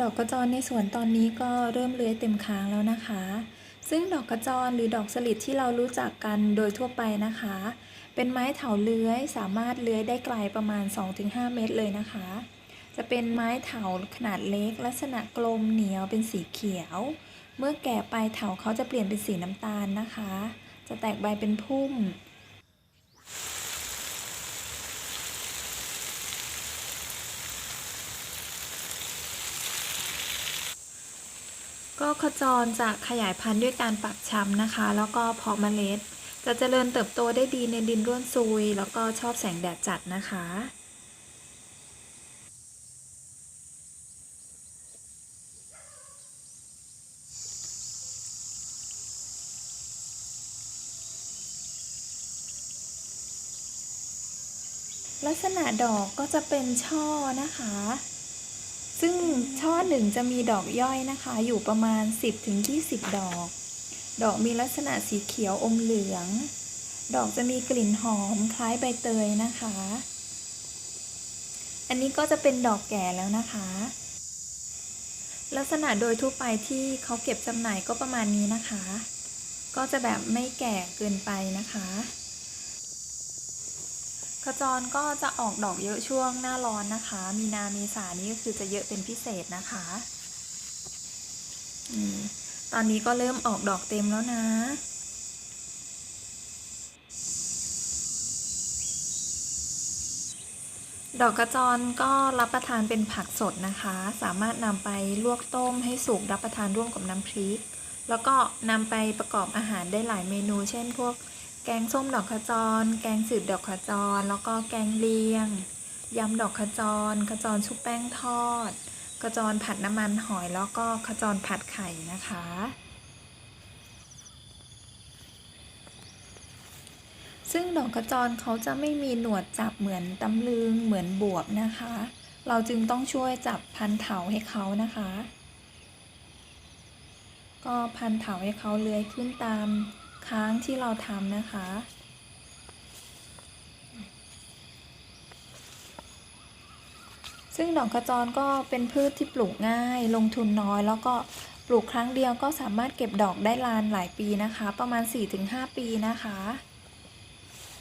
ดอกกระจรในสวนตอนนี้ก็เริ่มเลื้อยเต็มค้างแล้วนะคะ ซึ่งดอกกระจรหรือดอกสลิดที่เรารู้จักกันโดยทั่วไปนะคะ เป็นไม้เถาเลื้อยสามารถเลื้อยได้ไกลประมาณ 2-5 เมตรเลยนะคะ จะเป็นไม้เถาขนาดเล็ก ลักษณะกลมเหนียวเป็นสีเขียว เมื่อแก่ไปเถาเขาจะเปลี่ยนเป็นสีน้ำตาลนะคะ จะแตกใบเป็นพุ่ม ก็ขจรจะขยายพันธุ์ด้วยการปักชำนะคะ แล้วก็เพาะเมล็ด จะเจริญเติบโตได้ดีในดินร่วนซุย แล้วก็ชอบแสงแดดจัดนะคะลักษณะดอกก็จะเป็นช่อนะคะ ซึ่งช่อหนึ่งจะมีดอกย่อยนะคะ อยู่ประมาณ 10-20 ดอก ดอกมีลักษณะสีเขียวอมเหลือง ดอกจะมีกลิ่นหอมคล้ายใบเตยนะคะ อันนี้ก็จะเป็นดอกแก่แล้วนะคะ ลักษณะโดยทั่วไปที่เขาเก็บจำหน่ายก็ประมาณนี้นะคะ ก็จะแบบไม่แก่เกินไปนะคะ ขจรก็จะออกดอกเยอะช่วงหน้าร้อนนะคะ มีนาเมษานี้ก็คือจะเยอะเป็นพิเศษนะคะอตอนนี้ก็เริ่มออกดอกเต็มแล้วนะดอกกระจรก็รับประทานเป็นผักสดนะคะ สามารถนำไปลวกต้มให้สุกรับประทานร่วมกับน้ำพริก แล้วก็นำไปประกอบอาหารได้หลายเมนู เช่นพวก แกงส้มดอกขจร แกงสืดดอกขจร แล้วก็แกงเลียง ยำดอกขจร ขจรชุบแป้งทอด ขจรผัดน้ำมันหอย แล้วก็ขจรผัดไข่นะคะ ซึ่งดอกขจรเขาจะไม่มีหนวดจับเหมือนตำลึง เหมือนบวบนะคะ เราจึงต้องช่วยจับพันเถาให้เขานะคะ ก็พันเถาให้เขาเลื้อยขึ้นตาม ค้างที่เราทำนะคะ ซึ่งดอกขจรก็เป็นพืชที่ปลูกง่าย ลงทุนน้อย แล้วก็ปลูกครั้งเดียวก็สามารถเก็บดอกได้ลานหลายปีนะคะ ประมาณ 4-5 ปีนะคะ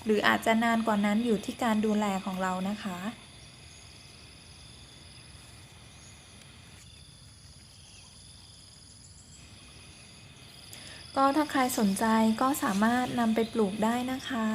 หรืออาจจะนานกว่านั้นอยู่ที่การดูแลของเรานะคะ ก็ถ้าใครสนใจก็สามารถนำไปปลูกได้นะคะ